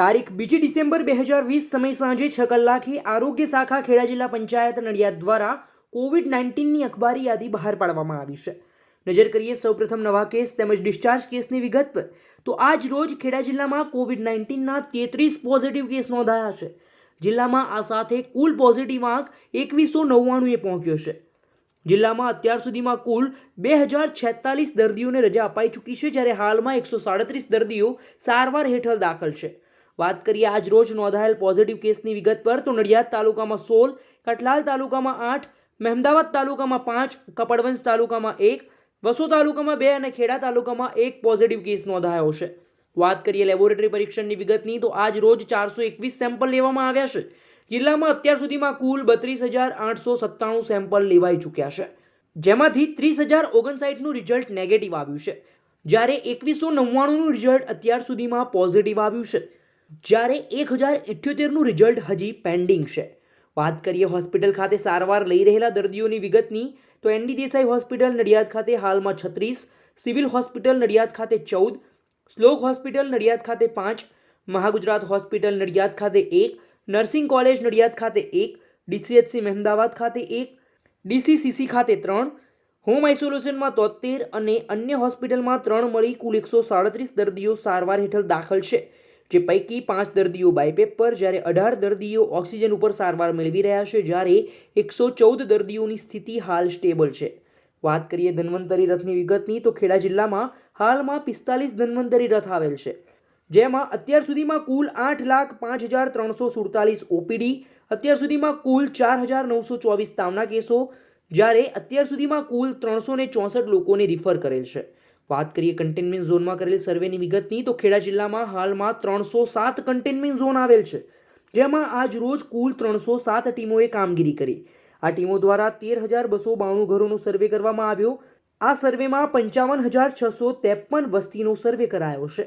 તારીખ બીજી ડિસેમ્બર બે હજાર વીસ સમય સાંજે છ કલાકે આરોગ્ય શાખા ખેડા જિલ્લા પંચાયત નડિયાદ દ્વારા કોવિડ નાઇન્ટીનની અખબારી યાદી બહાર પાડવામાં આવી છે. નજર કરીએ સૌપ્રથમ નવા કેસ તેમજ ડિસ્ચાર્જ કેસની વિગત પર. તો આજ રોજ ખેડા જિલ્લામાં કોવિડ નાઇન્ટીનના તેત્રીસ પોઝિટિવ કેસ નોંધાયા છે. જિલ્લામાં આ સાથે કુલ પોઝિટિવ આંક એકવીસો નવ્વાણુંએ પહોંચ્યો છે. જિલ્લામાં અત્યાર સુધીમાં કુલ બે હજાર છેતાલીસ દર્દીઓને રજા અપાઈ ચૂકી છે, જ્યારે હાલમાં એકસો સાડત્રીસ દર્દીઓ સારવાર હેઠળ દાખલ છે. વાત કરીએ આજ રોજ નોંધાયેલ પોઝિટિવ કેસની વિગત પર, તો નડિયાદ તાલુકામાં સોળ કઠલાલ તાલુકામાં આઠ, મહેમદાવાદ તાલુકામાં પાંચ, કપડવંજ તાલુકામાં એક, વસો તાલુકામાં બે અને ખેડા તાલુકામાં એક પોઝિટિવ કેસ નોંધાયો છે. વાત કરીએ લેબોરેટરી પરીક્ષણની વિગતની, તો આજ રોજ ચારસો એકવીસ સેમ્પલ લેવામાં આવ્યા છે. જિલ્લામાં અત્યાર સુધીમાં કુલ બત્રીસ હજાર આઠસો સત્તાણું સેમ્પલ લેવાઈ ચૂક્યા છે. જેમાંથી ત્રીસ હજાર ઓગણસાઠનું રિઝલ્ટ નેગેટિવ આવ્યું છે. જ્યારે એકવીસો નવ્વાણુંનું રિઝલ્ટ અત્યાર સુધીમાં પોઝિટિવ આવ્યું છે. જ્યારે એક હજાર ઇઠ્યોતેરનું રિઝલ્ટ હજી પેન્ડિંગ છે. વાત કરીએ હોસ્પિટલ ખાતે સારવાર લઈ રહેલા દર્દીઓની વિગતની, તો એનડી દેસાઈ હોસ્પિટલ નડિયાદ ખાતે હાલમાં છત્રીસ, સિવિલ હોસ્પિટલ નડિયાદ ખાતે ચૌદ, શ્લોક હોસ્પિટલ નડિયાદ ખાતે પાંચ, મહાગુજરાત હોસ્પિટલ નડિયાદ ખાતે એક, નર્સિંગ કોલેજ નડિયાદ ખાતે એક, ડીસીએચસી મહેમદાવાદ ખાતે એક, ડીસીસીસી ખાતે ત્રણ હોમ આઇસોલેશનમાં તોતેર અને અન્ય હોસ્પિટલમાં ત્રણ મળી કુલ એકસો સાડત્રીસ દર્દીઓ સારવાર હેઠળ દાખલ છે. જે પૈકી પાંચ દર્દીઓ બાયપેપ પર, જ્યારે અઢાર દર્દીઓ ઓક્સિજન ઉપર સારવાર મેળવી રહ્યા છે, જ્યારે એકસો ચૌદ દર્દીઓની સ્થિતિ હાલ સ્ટેબલ છે. વાત કરીએ ધન્વંતરી રથની વિગતની, તો ખેડા જિલ્લામાં હાલમાં પિસ્તાલીસ ધન્વંતરી રથ આવેલ છે, જેમાં અત્યાર સુધીમાં કુલ આઠ લાખ પાંચ હજાર ત્રણસો સુડતાલીસ ઓપીડી, અત્યાર સુધીમાં કુલ ચાર હજાર નવસો ચોવીસ તાવના કેસો, જ્યારે અત્યાર સુધીમાં કુલ ત્રણસો ને ચોસઠ લોકોને રિફર કરેલ છે. વાત કરીએ કન્ટેનમેન્ટ ઝોનમાં કરેલી સર્વેની વિગતની, તો ખેડા જિલ્લામાં હાલમાં ત્રણસો સાત કન્ટેનમેન્ટ ઝોન આવેલ છે. જેમાં આજ રોજ કુલ ત્રણસો સાત ટીમોએ કામગીરી કરી. આ ટીમો દ્વારા તેર હજાર બસો બાણું ઘરોનો સર્વે કરવામાં આવ્યો. આ સર્વેમાં પંચાવન હજાર છસો ત્રેપન વસ્તીનો સર્વે કરાયો છે.